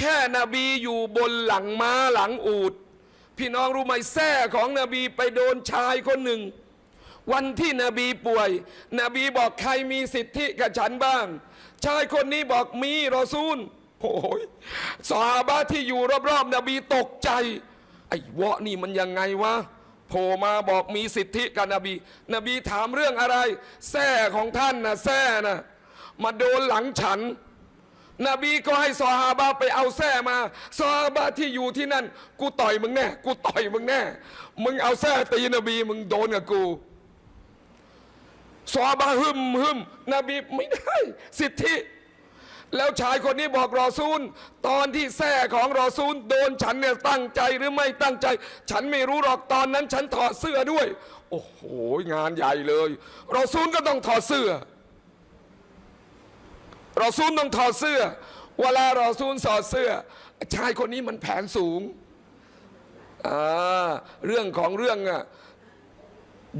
แค่นบีอยู่บนหลังม้าหลังอูดพี่น้องรู้ไหมแส้ของนบีไปโดนชายคนหนึ่ง วันที่นบีป่วย นบีบอกใครมีสิทธิกับฉันบ้าง ชายคนนี้บอกมีรอซูลโอ้ยสาบะที่อยู่รอบๆนบีตกใจ ไอ้วะนี่มันยังไงวะโผล่มาบอกมีสิทธิกับนบี นบีถามเรื่องอะไรแส้ของท่านนะแส้นะมาโดนหลังฉัน นบีก็ให้ซอฮาบะไปเอาแส้มาซอฮาบะที่อยู่ที่นั่น กูต่อยมึงแน่ กูต่อยมึงแน่ มึงเอาแส้ตีนบีมึงโดนกับกูซอฮาบะหึมหึมนบีไม่ได้ สิทธิ แล้วชายคนนี้บอกรอซูล ตอนที่แส้ของรอซูล โดนฉันเนี่ยตั้งใจหรือไม่ตั้งใจ ฉันไม่รู้หรอกตอนนั้น ฉันถอดเสื้อด้วย โอ้โหงานใหญ่เลย รอซูลก็ต้องถอดเสื้อ รอซูลต้องถอดเสื้อ เวลารอซูลถอดเสื้อ ชายคนนี้มันแผนสูง เรื่องของเรื่องอะ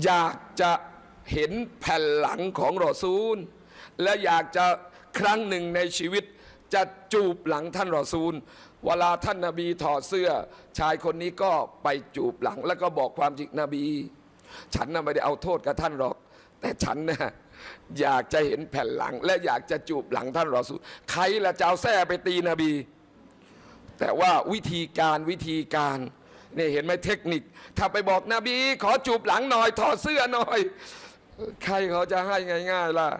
อยากจะเห็นแผ่นหลังของรอซูล และอยากจะครั้งหนึ่งในชีวิต จะจูบหลังท่านรอซูล เวลาท่านนาบีถอดเสื้อ ชายคนนี้ก็ไปจูบหลัง แล้วก็บอกความจริงนบี ฉันน่ะไม่ได้เอาโทษกับท่านหรอก แต่ฉันน่ะอยากจะเห็นแผ่นหลัง และอยากจะจูบหลังท่านรอซูลใครละเจ้าแส้ไปตีนบี แต่ว่าวิธีการวิธีการเนี่ยเห็นไหมเทคนิค ถ้าไปบอกนบี ขอจูบหลังหน่อยถอดเสื้อหน่อย ใครเขาจะให้ง่าย ๆ ล่ะ